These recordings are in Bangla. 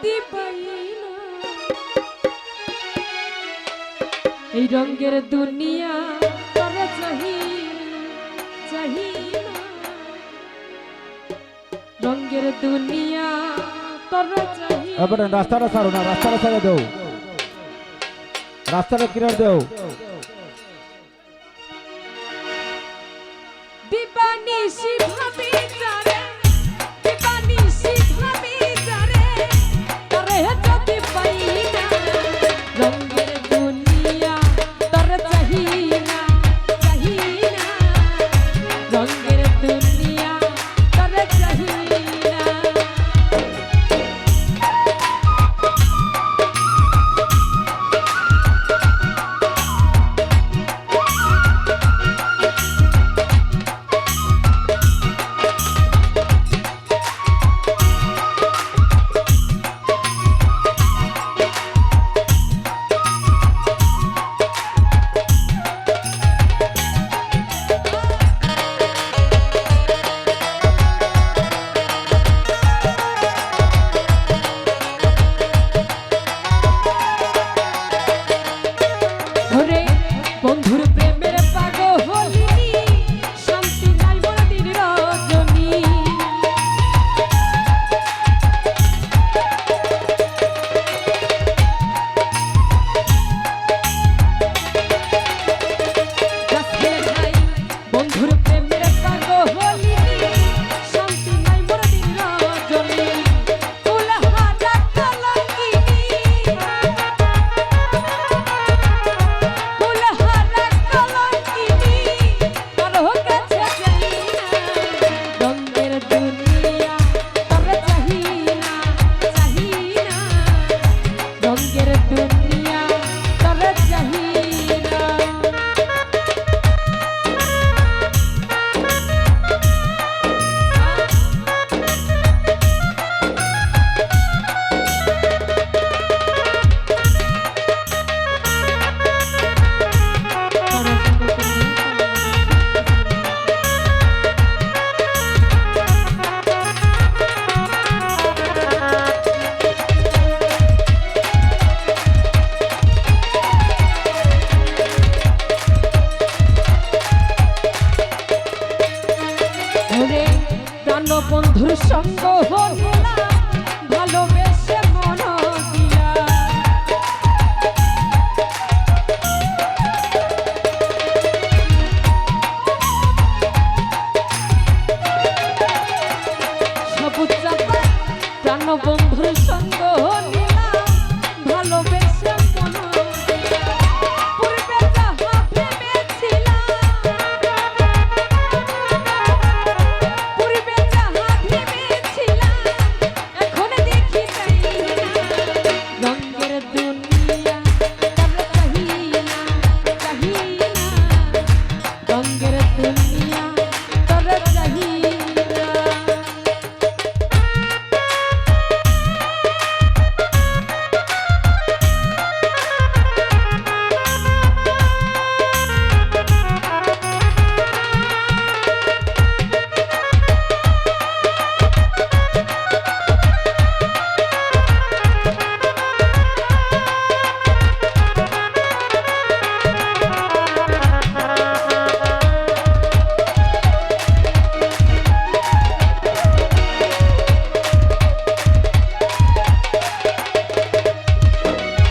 যদি পাই না। এই রঙের দুনিয়া করে চাহি চাহি রঙের দুনিয়া তোর চাহি এবারে রাস্তাটা সারো না রাস্তাটা সারে দেও। রাস্তাটা কিনার দেও।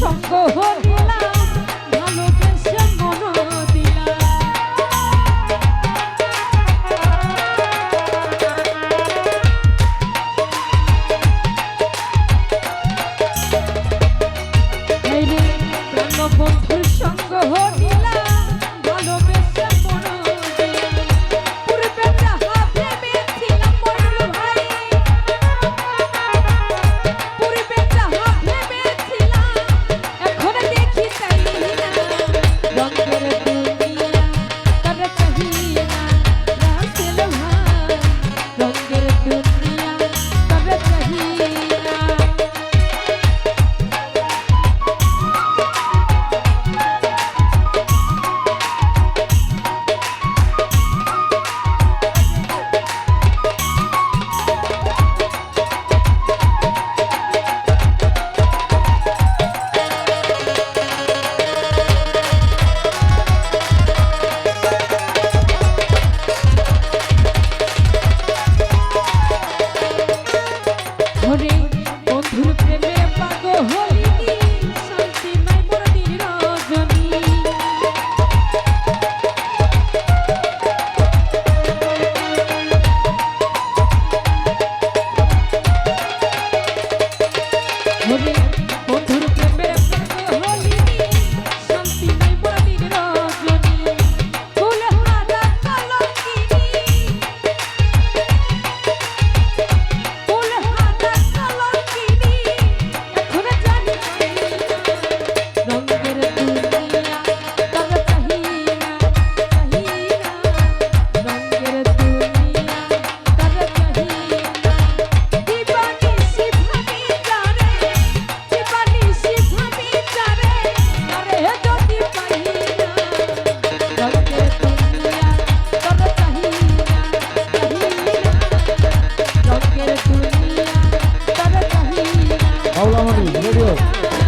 সঙ্গ হন। Yeah.